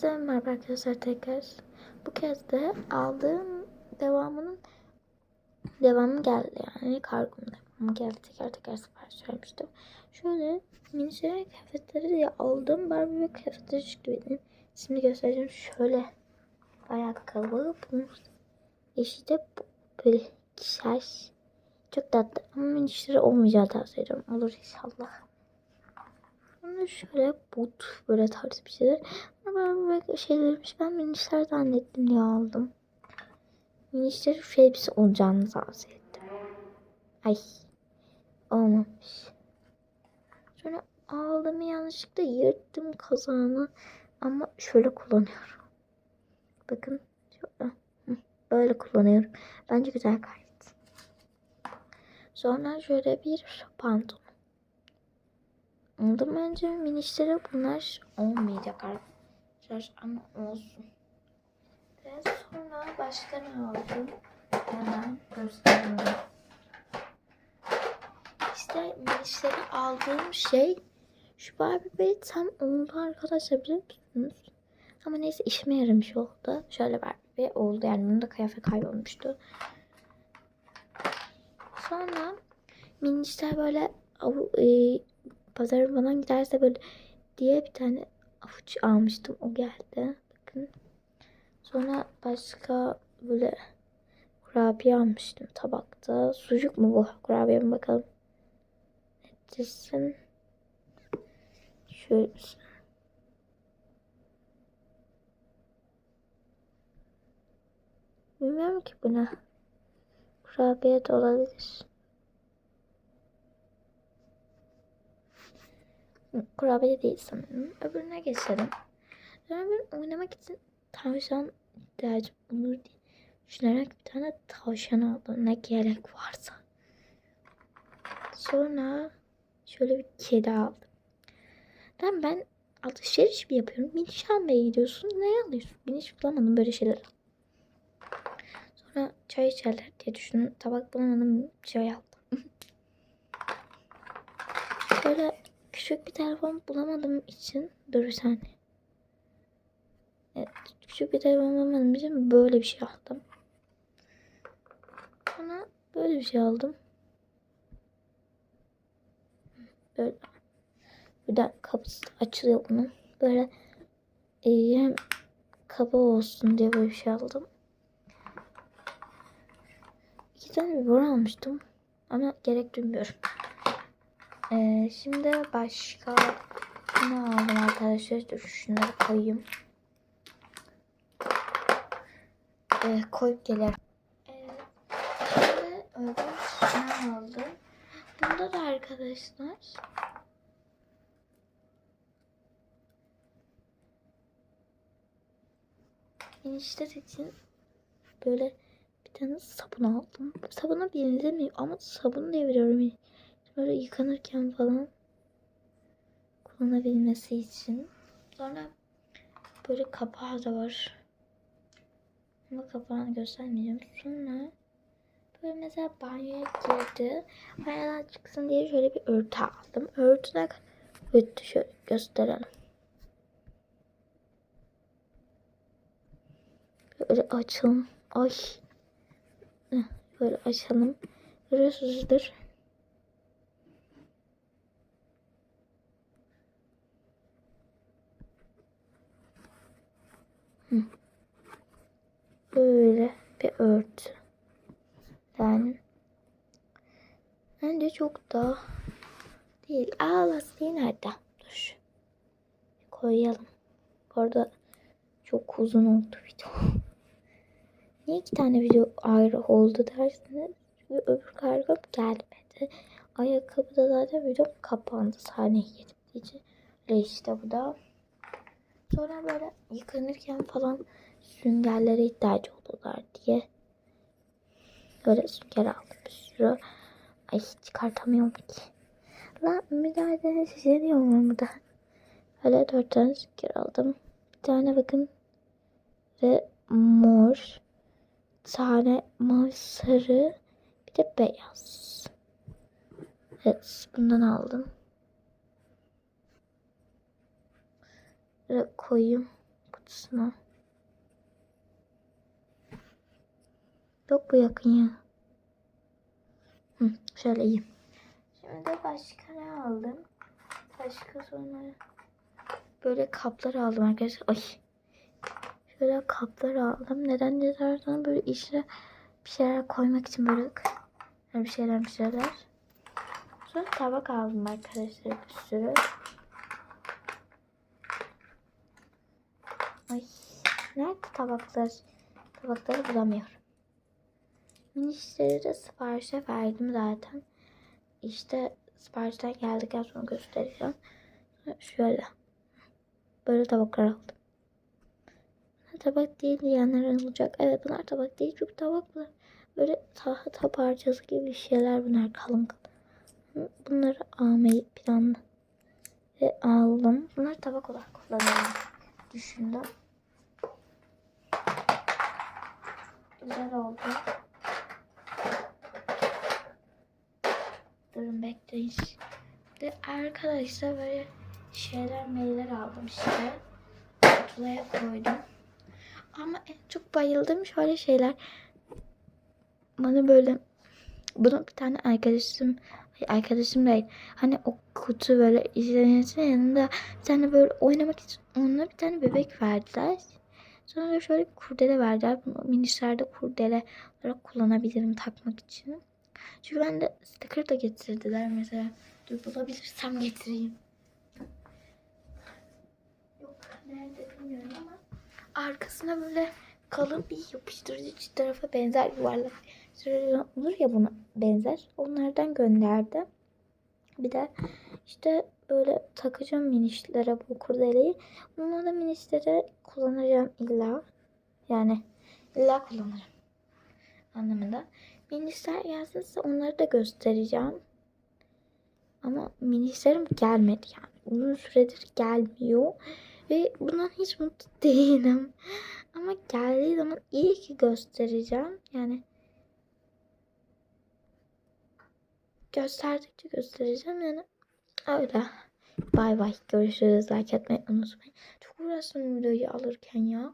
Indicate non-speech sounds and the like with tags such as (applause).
Herkese merhaba arkadaşlar tekrar. Bu kez de aldığım devamının devamı geldi yani kargom devamı geldi tekrar tekrar sipariş vermiştim. Şöyle minisere kıyafetleri diye aldım. Barbie ve kıyafetleri çıktı benim. Şimdi göstereceğim şöyle ayakkabı. Bunun eşi de böyle ikişer. Çok tatlı ama minisleri olmayacağı tavsiye ediyorum. Olur inşallah. Bunu şöyle but böyle tarz bir şeyler. Ben böyle şeylermiş. Ben minişler zannettim diye aldım. Minişler şu elbise olacağını zannettim. Ay. Olmamış. Sonra aldım yanlışlıkla yırttım kazağını. Ama şöyle kullanıyorum. Bakın. Şöyle. Böyle kullanıyorum. Bence güzel gayet. Sonra şöyle bir pantolon. Aldım bence minişlere bunlar olmayacak arkadaşlar ama olsun. Ve sonra başka ne aldım? Hemen göstereyim. İşte minişleri aldığım şey şu Barbie Bey tam oldu arkadaşlar biliyor musunuz? Ama neyse işime yaramış oldu. Şöyle Barbie Bey oldu yani bunun da kıyafet kaybolmuştu. Sonra minişler böyle avu, pazara falan giderse böyle diye bir tane avuç almıştım. O geldi. Bakın. Sonra başka böyle kurabiye almıştım tabakta. Sucuk mu bu? Kurabiye mi bakalım. Neredesin? Şöyle. Bilmiyorum ki bu ne. Kurabiye de olabilir. Kurabiye değil sanırım. Öbürüne geçelim. Sonra ben oynamak için tavşan ihtiyacım olur diye düşünerek bir tane tavşan aldım. Ne gerek varsa. Sonra şöyle bir kedi aldım. Ben ben alışveriş mi yapıyorum? Biniş almaya gidiyorsun. Ne alıyorsun? Biniş bulamadım böyle şeyler. Sonra çay içerler diye düşündüm. Tabak bulamadım. Çay aldım. (laughs) Şöyle küçük bir telefon bulamadığım için dur bir saniye. Evet, küçük bir telefon bulamadığım için böyle bir şey aldım. Sonra böyle bir şey aldım. Böyle. Bir de kapısı açılıyor bunun. Böyle e, kaba olsun diye böyle bir şey aldım. İki tane bir boru almıştım. Ama gerek duymuyorum. Ee, şimdi başka ne aldım arkadaşlar? Dur şunları koyayım. Ee, koyup gelirim. Ee, ne aldım? Bunda da arkadaşlar enişte için böyle bir tane sabun aldım. Sabuna benzemiyor ama sabun diye biliyorum. Böyle yıkanırken falan kullanabilmesi için. Sonra böyle kapağı da var. Ama kapağını göstermeyeceğim. Sonra böyle mesela banyoya girdi. Banyodan çıksın diye şöyle bir örtü aldım. Örtü kadar örtü şöyle gösterelim. Böyle açalım. Ay. Böyle açalım. Görüyorsunuzdur. Böyle bir örtü. Yani bence çok da değil. Aa nerede? Dur. Koyalım. Orada çok uzun oldu video. (laughs) Niye iki tane video ayrı oldu dersiniz? Çünkü öbür kargom gelmedi. Ayakkabıda zaten video kapandı sahneye gittiği için. Öyle işte bu da. Sonra böyle yıkanırken falan süngerlere ihtiyacı oldular diye. Böyle sünger aldım bir sürü. Ay çıkartamıyorum ki. Lan müdahale şişiriyorum ben burada. Böyle dört tane sünger aldım. Bir tane bakın. Ve mor. Bir tane mavi sarı. Bir de beyaz. Evet bundan aldım. Koyayım. o. Yok bu yakın ya. Hı, şöyle iyi. Şimdi başka ne aldım? Başka sonra böyle kaplar aldım arkadaşlar. Ay. Şöyle kaplar aldım. Neden sorarsanız böyle işe bir şeyler koymak için böyle böyle bir şeyler bir şeyler. Sonra tabak aldım arkadaşlar bir sürü. Ay. Nerede tabaklar? Tabakları bulamıyorum. Minişleri de siparişe verdim zaten. İşte siparişten geldikten sonra göstereceğim. Şöyle. Böyle tabaklar aldım. Tabak değil diyenler olacak. Evet bunlar tabak değil çünkü tabaklar böyle tahta parçası gibi şeyler bunlar kalın kalın. Bunları almayı planlı ve aldım. Bunlar tabak olarak kullanıyorum düşündüm. Güzel oldu. Durun bekleyin. De arkadaşlar böyle şeyler meyveler aldım işte. Kutuya koydum. Ama en çok bayıldığım şöyle şeyler. Bana böyle bunu bir tane arkadaşım arkadaşım değil. Hani o kutu böyle izlenirse yanında bir tane böyle oynamak için onunla bir tane bebek verdiler. Sonra da şöyle bir kurdele verdiler. Minişlerde kurdele olarak kullanabilirim takmak için. Çünkü ben de sticker da getirdiler mesela. Dur bulabilirsem getireyim. Yok nerede bilmiyorum ama arkasına böyle kalın bir yapıştırıcı tarafa benzer yuvarlak olur ya buna benzer. Onlardan gönderdi. Bir de işte böyle takacağım minişlere bu kurdeleyi. Bununla da minişlere kullanacağım illa. Yani illa kullanırım. Anlamında. Minişler gelsin size onları da göstereceğim. Ama minişlerim gelmedi yani. Uzun süredir gelmiyor. Ve bundan hiç mutlu (laughs) değilim. Ama geldiği zaman iyi ki göstereceğim. Yani gösterdikçe göstereceğim yani. Öyle. Bay bay. Görüşürüz. Like etmeyi unutmayın. Çok uğraştım videoyu alırken ya.